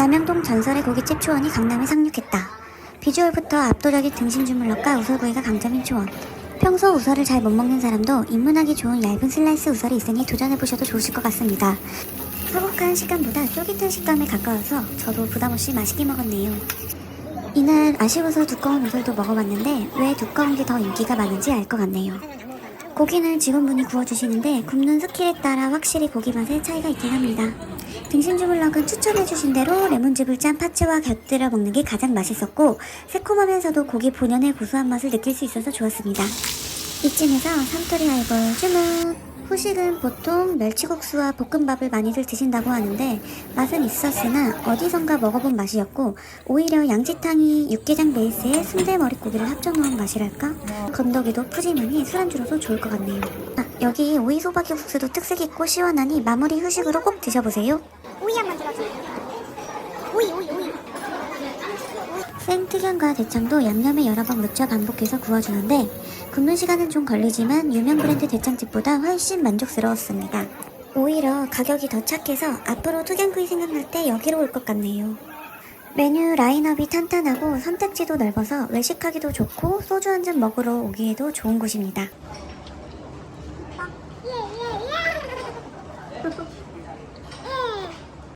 남영동 전설의 고깃집 초원이 강남에 상륙했다. 비주얼부터 압도적인 등심 주물럭과 우설구이가 강점인 초원. 평소 우설을 잘 못 먹는 사람도 입문하기 좋은 얇은 슬라이스 우설이 있으니 도전해보셔도 좋으실 것 같습니다. 소복한 식감보다 쫄깃한 식감에 가까워서 저도 부담없이 맛있게 먹었네요. 이날 아쉬워서 두꺼운 우설도 먹어봤는데 왜 두꺼운 게 더 인기가 많은지 알 것 같네요. 고기는 직원분이 구워주시는데 굽는 스킬에 따라 확실히 고기 맛에 차이가 있긴 합니다. 등심 주물럭은 추천해주신 대로 레몬즙을 짠 파채와 곁들여 먹는 게 가장 맛있었고 새콤하면서도 고기 본연의 고소한 맛을 느낄 수 있어서 좋았습니다. 이쯤에서 삼토리 하이볼 주문! 후식은 보통 멸치국수와 볶음밥을 많이들 드신다고 하는데 맛은 있었으나 어디선가 먹어본 맛이었고 오히려 양지탕이 육개장 베이스에 순대 머릿고기를 합쳐 놓은 맛이랄까? 건더기도 푸짐하니 술안주로도 좋을 것 같네요. 아, 여기 오이 소박이 국수도 특색 있고 시원하니 마무리 후식으로 꼭 드셔보세요. 오이 한 번 들어줘. 오이, 오이, 오이. 생튀김과 대창도 양념에 여러 번 묻혀 반복해서 구워주는데 굽는 시간은 좀 걸리지만 유명 브랜드 대창집보다 훨씬 만족스러웠습니다. 오히려 가격이 더 착해서 앞으로 투견구이 생각날 때 여기로 올 것 같네요. 메뉴 라인업이 탄탄하고 선택지도 넓어서 외식하기도 좋고 소주 한 잔 먹으러 오기에도 좋은 곳입니다. 예, 예, 예.